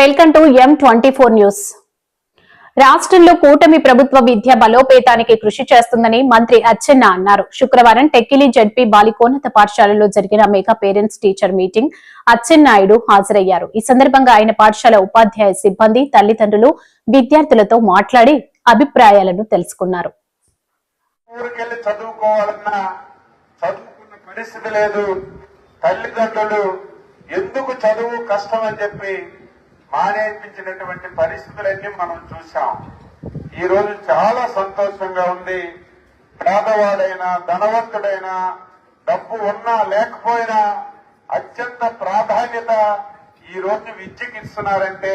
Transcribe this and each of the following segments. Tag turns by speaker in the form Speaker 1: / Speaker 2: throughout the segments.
Speaker 1: Welcome to M twenty four news. రాష్ట్రంలో కూటమి ప్రభుత్వ విద్య బలోపేతానికి కృషి చేస్తుందని మంత్రి అచ్చెన్న అన్నారు. శుక్రవారం టెక్కిలి జడ్పీ బాలికోన్నత పాఠశాలలో జరిగిన mega parents teacher meeting Atchannaidu హాజరయ్యారు. ఈ సందర్భంగా ఆయన పాఠశాల ఉపాధ్యాయ సిబ్బంది తల్లిదండ్రులు విద్యార్థులతో మాట్లాడి అభిప్రాయాలను తెలుసుకున్నారు.
Speaker 2: పరిస్థితి లేదు. తల్లిదండ్రులు ఎందుకు చదువు కష్టం? అని చెప్పి మానేపించినటువంటి పరిస్థితులన్నీ మనం చూసాం ఈ రోజు చాలా సంతోషంగా ఉంది. పేదవాడైనా ధనవంతుడైనా డబ్బు ఉన్నా లేకపోయినా అత్యంత ప్రాధాన్యత ఈ రోజు విద్యకి ఇస్తున్నారంటే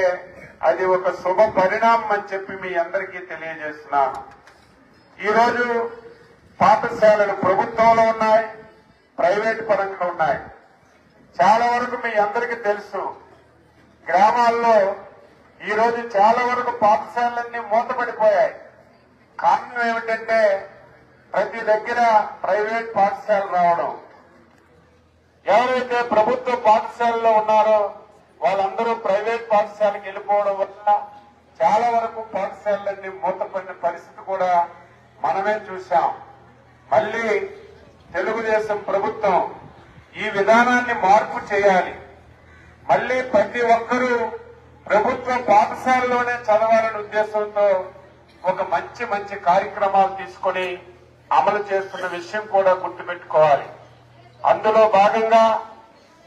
Speaker 2: అది ఒక శుభ పరిణామం అని చెప్పి మీ అందరికీ తెలియజేస్తున్నాను. ఈరోజు పాఠశాలలు ప్రభుత్వంలో ఉన్నాయి ప్రైవేట్ పరంగా ఉన్నాయి. చాలా వరకు మీ అందరికీ తెలుసు గ్రామాల్లో ఈ రోజు చాలా వరకు పాఠశాలలన్నీ మూతపడిపోయాయి. కారణం ఏమిటంటే ప్రతి దగ్గర ప్రైవేట్ పాఠశాలలు రావడం. ఎవరైతే ప్రభుత్వ పాఠశాలలో ఉన్నారో వాళ్ళందరూ ప్రైవేట్ పాఠశాలకు వెళ్ళిపోవడం వల్ల చాలా వరకు పాఠశాలలన్నీ మూతపడిన పరిస్థితి కూడా మనమే చూశాం. మళ్ళీ తెలుగుదేశం ప్రభుత్వం ఈ విధానాన్ని మార్పు చేయాలి. మళ్ళీ ప్రతి ఒక్కరూ ప్రభుత్వ పాఠశాలలోనే చదవాలనే ఉద్దేశంతో ఒక మంచి మంచి కార్యక్రమాలు తీసుకొని అమలు చేస్తున్న విషయం కూడా గుర్తుపెట్టుకోవాలి. అందులో భాగంగా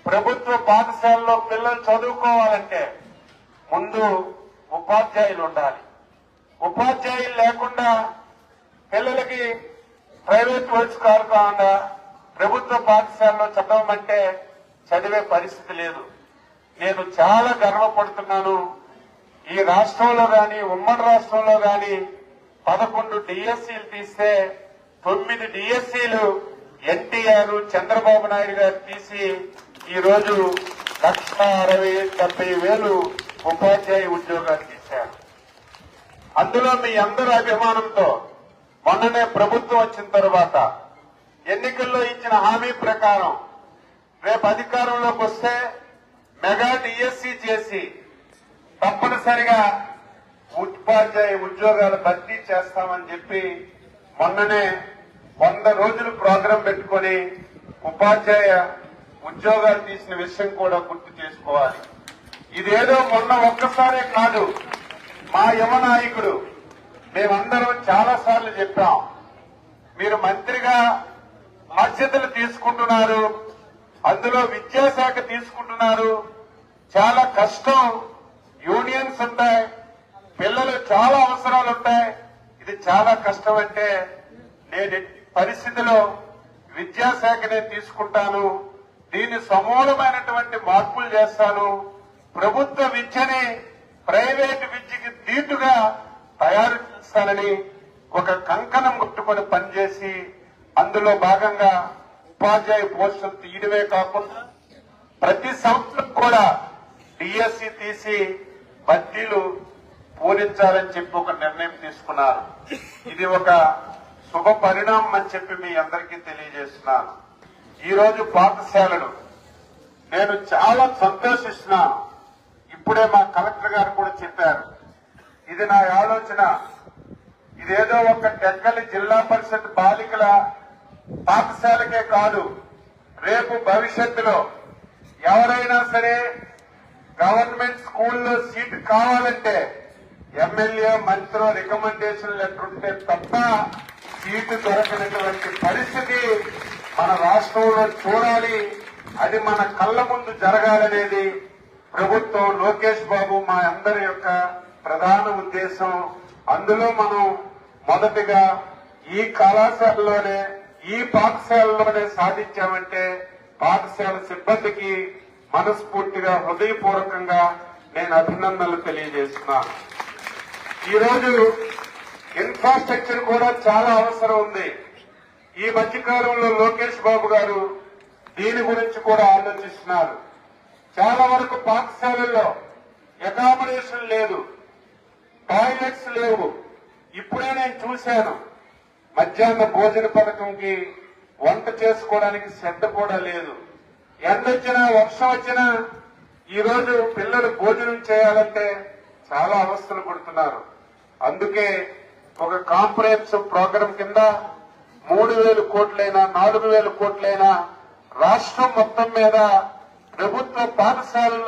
Speaker 2: ప్రభుత్వ పాఠశాలలో పిల్లలు చదువుకోవాలంటే ముందు ఉపాధ్యాయులు ఉండాలి. ఉపాధ్యాయులు లేకుండా పిల్లలకి ప్రైవేట్ వర్డ్స్ కాకుండా ప్రభుత్వ పాఠశాలలో చదవమంటే చదివే పరిస్థితి లేదు. నేను చాలా గర్వపడుతున్నాను. ఈ రాష్ట్రంలో గాని ఉమ్మడి రాష్ట్రంలో గాని పదకొండు డిఎస్సీలు తీస్తే తొమ్మిది డిఎస్సీలు ఎన్టీఆర్ చంద్రబాబు నాయుడు గారు తీసి ఈ రోజు లక్ష అరవై డెబ్బై వేలు ఉపాధ్యాయ ఉద్యోగాలు తీశారు. అందులో మీ అందరి అభిమానంతో మొన్ననే ప్రభుత్వం వచ్చిన తర్వాత ఎన్నికల్లో ఇచ్చిన హామీ ప్రకారం రేపు అధికారంలోకి వస్తే మెగా డిఎస్సి చేసి తప్పనిసరిగా ఉపాధ్యాయ ఉద్యోగాలు భర్తీ చేస్తామని చెప్పి మొన్ననే వంద రోజులు ప్రోగ్రాం పెట్టుకొని ఉపాధ్యాయ ఉద్యోగాలు తీసిన విషయం కూడా గుర్తు చేసుకోవాలి. ఇదేదో మొన్న ఒక్కసారే కాదు. మా యువ నాయకుడు మేమందరం చాలా సార్లు చెప్పాం. మీరు మంత్రిగా బాధ్యతలు తీసుకుంటున్నారు. అందులో విద్యాశాఖ తీసుకుంటున్నారు. చాలా కష్టం. యూనియన్స్ ఉంటాయి. పిల్లలు చాలా అవసరాలు ఉంటాయి. ఇది చాలా కష్టం అంటే నేను పరిస్థితిలో విద్యాశాఖనే తీసుకుంటాను. దీన్ని సమూలమైనటువంటి మార్పులు చేస్తాను. ప్రభుత్వ విద్యని ప్రైవేటు విద్యకి దీటుగా తయారు చేస్తానని ఒక కంకణం ముట్టుకొని పనిచేసి అందులో భాగంగా ఉపాధ్యాయ పోస్టులు తీయడమే కాకుండా ప్రతి సంవత్సరం కూడా డిఎస్సి తీసి భర్తీలు పూరించాలని చెప్పి ఒక నిర్ణయం తీసుకున్నారు. ఇది ఒక శుభ పరిణామం అని చెప్పి మీ అందరికీ తెలియజేస్తున్నాను. ఈ రోజు పాఠశాలలు నేను చాలా సంతోషిస్తున్నాను. ఇప్పుడే మా కలెక్టర్ గారు కూడా చెప్పారు. ఇది నా ఆలోచన. ఇదేదో ఒక టెక్కలి జిల్లా పరిషత్ బాలికల పాఠశాలకే కాదు రేపు భవిష్యత్తులో ఎవరైనా సరే గవర్నమెంట్ స్కూల్లో సీట్ కావాలంటే ఎమ్మెల్యే మంత్రి రికమెండేషన్ లెటర్ ఉంటే తప్ప సీటు దొరకనటువంటి పరిస్థితి మన రాష్ట్రంలో చూడాలి. అది మన కళ్ళ ముందు జరగాలనేది ప్రభుత్వం లోకేష్ బాబు మా అందరి యొక్క ప్రధాన ఉద్దేశం. అందులో మనం మొదటిగా ఈ కళాశాలలోనే ఈ పాఠశాలలోనే సాధించామంటే పాఠశాల సిబ్బందికి మనస్ఫూర్తిగా హృదయపూర్వకంగా నేను అభినందనలు తెలియజేస్తున్నాను ఈ రోజు ఇన్ఫ్రాస్ట్రక్చర్ కూడా చాలా అవసరం ఉంది. ఈ మధ్యకాలంలో లోకేష్ బాబు గారు దీని గురించి కూడా ఆలోచిస్తున్నారు. చాలా వరకు పాఠశాలల్లో అకామిడేషన్ లేదు. టాయిలెట్స్ లేవు. ఇప్పుడే నేను చూశాను. మధ్యాహ్న భోజన పథకంకి వంట చేసుకోవడానికి శ్రద్ధ కూడా లేదు. ఎండొచ్చినా వర్షం వచ్చినా ఈ రోజు పిల్లలు భోజనం చేయాలంటే చాలా అవస్థలు పడుతున్నారు. అందుకే ఒక కాంప్రహెన్సివ్ ప్రోగ్రాం కింద మూడు వేలు కోట్లైనా నాలుగు వేల కోట్లైనా రాష్ట్రం మొత్తం మీద ప్రభుత్వ పాఠశాలలు